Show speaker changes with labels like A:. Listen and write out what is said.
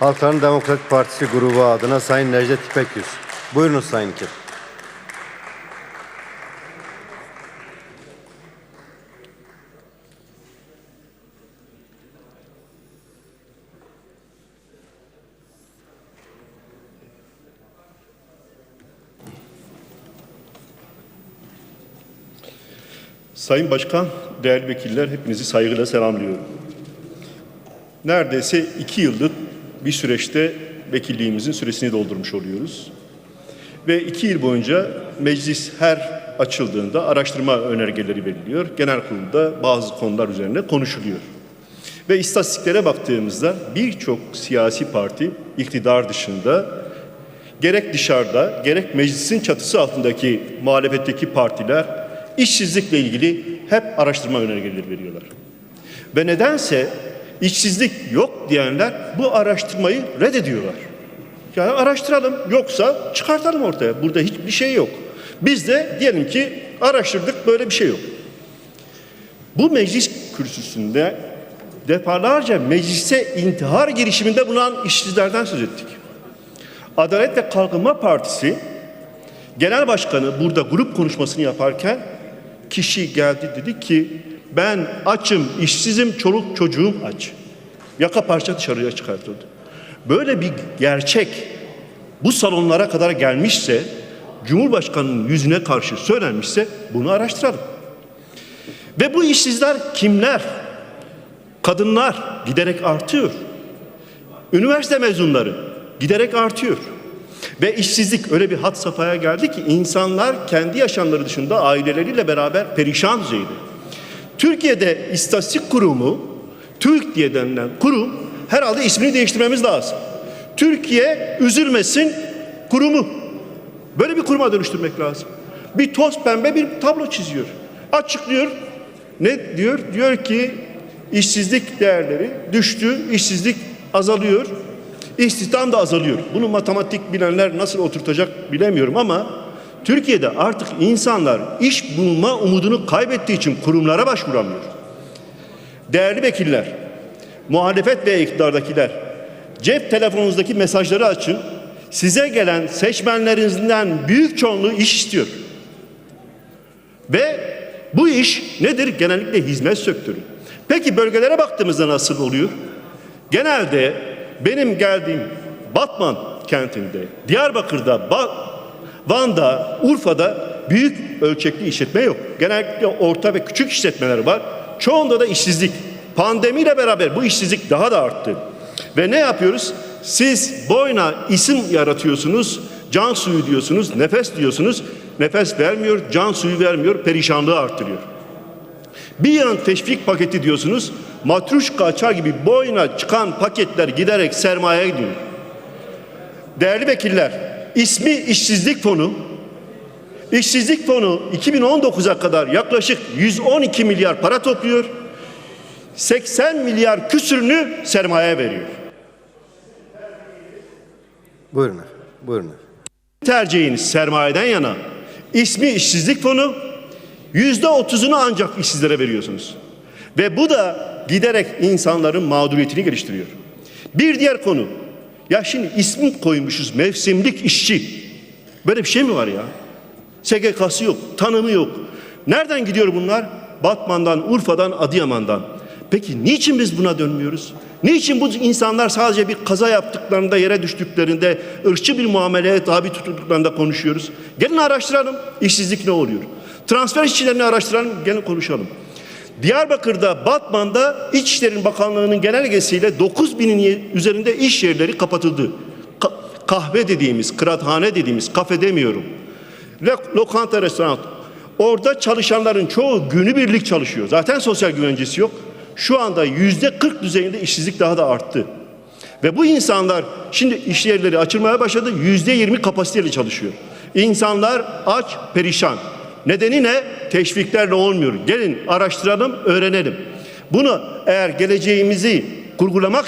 A: Halkların Demokratik Partisi grubu adına Sayın Necdet İpekgüz. Buyurunuz Sayın İpek.
B: Sayın Başkan, değerli vekiller hepinizi saygıyla selamlıyorum. Neredeyse iki yıllık bir süreçte vekilliğimizin süresini doldurmuş oluyoruz. Ve iki yıl boyunca meclis her açıldığında araştırma önergeleri veriliyor. Genel kurulda bazı konular üzerine konuşuluyor. Ve istatistiklere baktığımızda birçok siyasi parti iktidar dışında gerek dışarıda gerek meclisin çatısı altındaki muhalefetteki partiler işsizlikle ilgili hep araştırma önergeleri veriyorlar. Ve nedense işsizlik yok diyenler bu araştırmayı reddediyorlar. Yani araştıralım yoksa çıkartalım ortaya. Burada hiçbir şey yok. Biz de diyelim ki araştırdık böyle bir şey yok. Bu meclis kürsüsünde defalarca meclise intihar girişiminde bulunan işsizlerden söz ettik. Adalet ve Kalkınma Partisi Genel Başkanı burada grup konuşmasını yaparken kişi geldi dedi ki ben açım, işsizim, çoluk çocuğum aç. Yaka parça dışarıya çıkartıldı. Böyle bir gerçek bu salonlara kadar gelmişse, Cumhurbaşkanı'nın yüzüne karşı söylenmişse bunu araştıralım. Ve bu işsizler kimler? Kadınlar giderek artıyor. Üniversite mezunları giderek artıyor. Ve işsizlik öyle bir hat safhaya geldi ki insanlar kendi yaşamları dışında aileleriyle beraber perişan düzeyde. Türkiye'de İstatistik Kurumu, TÜRK diye denilen kurum herhalde ismini değiştirmemiz lazım. Türkiye üzülmesin kurumu. Böyle bir kuruma dönüştürmek lazım. Bir toz pembe bir tablo çiziyor. Açıklıyor. Ne diyor? Diyor ki işsizlik değerleri düştü, işsizlik azalıyor. İstihdam da azalıyor. Bunu matematik bilenler nasıl oturtacak bilemiyorum ama Türkiye'de artık insanlar iş bulma umudunu kaybettiği için kurumlara başvuramıyor. Değerli vekiller, muhalefet ve iktidardakiler, cep telefonunuzdaki mesajları açın. Size gelen seçmenlerinizden büyük çoğunluğu iş istiyor. Ve bu iş nedir? Genellikle hizmet sektörü. Peki bölgelere baktığımızda nasıl oluyor? Genelde benim geldiğim Batman kentinde, Diyarbakır'da, Ba- Van'da, Urfa'da büyük ölçekli işletme yok. Genellikle orta ve küçük işletmeler var. Çoğunda da işsizlik. Pandemiyle beraber bu işsizlik daha da arttı. Ve ne yapıyoruz? Siz boyuna isim yaratıyorsunuz, can suyu diyorsunuz, nefes diyorsunuz. Nefes vermiyor, can suyu vermiyor, perişanlığı arttırıyor. Bir yan teşvik paketi diyorsunuz. Matruşka açar gibi boyuna çıkan paketler giderek sermayeye gidiyor. Değerli vekiller, ismi işsizlik fonu. İşsizlik fonu 2019'a kadar yaklaşık 112 milyar para topluyor. 80 milyar küsürünü sermaye veriyor.
A: Buyurun. Buyurun.
B: Tercihiniz sermayeden yana. İsmi işsizlik fonu. Yüzde otuzunu ancak işsizlere veriyorsunuz. Ve bu da giderek insanların mağduriyetini geliştiriyor. Bir diğer konu. Ya şimdi ismi koymuşuz mevsimlik işçi. Böyle bir şey mi var ya? SGK'sı yok, tanımı yok. Nereden gidiyor bunlar? Batman'dan, Urfa'dan, Adıyaman'dan. Peki niçin biz buna dönmüyoruz? Niçin bu insanlar sadece bir kaza yaptıklarında, yere düştüklerinde, ırkçı bir muameleye tabi tutulduklarında konuşuyoruz? Gelin araştıralım işsizlik ne oluyor? Transfer işçilerini araştıralım, gelin konuşalım. Diyarbakır'da, Batman'da İçişleri Bakanlığı'nın genelgesiyle 9 binin üzerinde iş yerleri kapatıldı. Ka- kahve dediğimiz, kıraathane dediğimiz, kafe demiyorum. Lo- lokanta, restoran. Orada çalışanların çoğu günübirlik çalışıyor. Zaten sosyal güvencesi yok. Şu anda yüzde 40 düzeyinde işsizlik daha da arttı. Ve bu insanlar şimdi iş yerleri açılmaya başladı. Yüzde 20 kapasiteyle çalışıyor. İnsanlar aç, perişan. Nedeni ne? Teşviklerle olmuyor. Gelin araştıralım, öğrenelim. Bunu eğer geleceğimizi kurgulamak